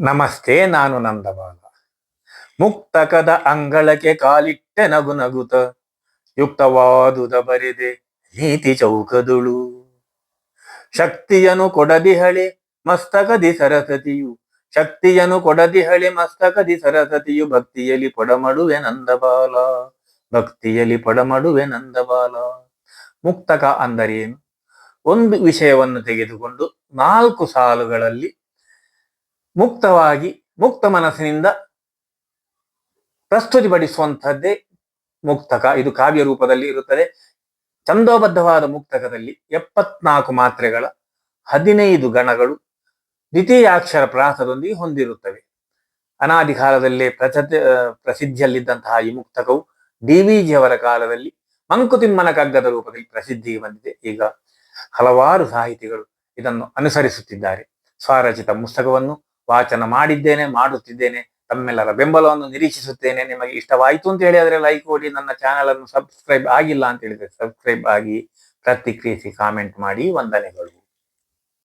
ನಮಸ್ತೆ, ನಾನು ನಂದಬಾಲ ಮುಕ್ತಕದ ಅಂಗಳಕ್ಕೆ ಕಾಲಿಟ್ಟೆ ನಗು ನಗುತ, ಯುಕ್ತವಾದುದ ಬರೆದೆ, ನೀತಿ ಚೌಕದುಳು. ಶಕ್ತಿಯನು ಕೊಡದಿಹಳೆ ಮಸ್ತಕದಿ ಸರಸ್ವತಿಯು ಶಕ್ತಿಯನು ಕೊಡದಿಹಳೆ ಮಸ್ತಕದಿ ಸರಸ್ವತಿಯು ಭಕ್ತಿಯಲ್ಲಿ ಪೊಡಮಡುವೆ ನಂದಬಾಲ ಭಕ್ತಿಯಲ್ಲಿ ಪಡಮಡುವೆ ನಂದಬಾಲ ಮುಕ್ತಕ ಅಂದರೇನು? ಒಂದು ವಿಷಯವನ್ನು ತೆಗೆದುಕೊಂಡು ನಾಲ್ಕು ಸಾಲುಗಳಲ್ಲಿ ಮುಕ್ತವಾಗಿ, ಮುಕ್ತ ಮನಸ್ಸಿನಿಂದ ಪ್ರಸ್ತುತಿಪಡಿಸುವಂಥದ್ದೇ ಮುಕ್ತಕ. ಇದು ಕಾವ್ಯ ರೂಪದಲ್ಲಿ ಇರುತ್ತದೆ. ಛಂದೋಬದ್ಧವಾದ ಮುಕ್ತಕದಲ್ಲಿ ಎಪ್ಪತ್ನಾಲ್ಕು ಮಾತ್ರೆಗಳ ಹದಿನೈದು ಗಣಗಳು ದ್ವಿತೀಯಾಕ್ಷರ ಪ್ರಾಸದೊಂದಿಗೆ ಹೊಂದಿರುತ್ತವೆ. ಅನಾದಿ ಕಾಲದಲ್ಲೇ ಪ್ರಚತ ಪ್ರಸಿದ್ಧಿಯಲ್ಲಿದ್ದಂತಹ ಈ ಮುಕ್ತಕವು ಡಿ ವಿ ಕಾಲದಲ್ಲಿ ಮಂಕುತಿಮ್ಮನ ಕಗ್ಗದ ರೂಪದಲ್ಲಿ ಪ್ರಸಿದ್ಧಿಗೆ ಬಂದಿದೆ. ಈಗ ಹಲವಾರು ಸಾಹಿತಿಗಳು ಇದನ್ನು ಅನುಸರಿಸುತ್ತಿದ್ದಾರೆ. ಸ್ವರಚಿತ ಪುಸ್ತಕವನ್ನು ವಾಚನ ಮಾಡಿದ್ದೇನೆ, ಮಾಡುತ್ತಿದ್ದೇನೆ, ತಮ್ಮೆಲ್ಲರ ಬೆಂಬಲವನ್ನು ನಿರೀಕ್ಷಿಸುತ್ತೇನೆ, ನಿಮಗೆ ಇಷ್ಟವಾಯಿತು ಅಂತ ಹೇಳಿ ಹೇಳಿದ್ರೆ ಲೈಕ್ ಕೊಡಿ, ನನ್ನ ಚಾನೆಲ್ ಅನ್ನು ಸಬ್ಸ್ಕ್ರೈಬ್ ಆಗಿಲ್ಲ ಅಂತ ಹೇಳಿದ್ರೆ ಸಬ್ಸ್ಕ್ರೈಬ್ ಆಗಿ ಪ್ರತಿಕ್ರಿಯಿಸಿ ಕಾಮೆಂಟ್ ಮಾಡಿ, ವಂದನೆಗಳು.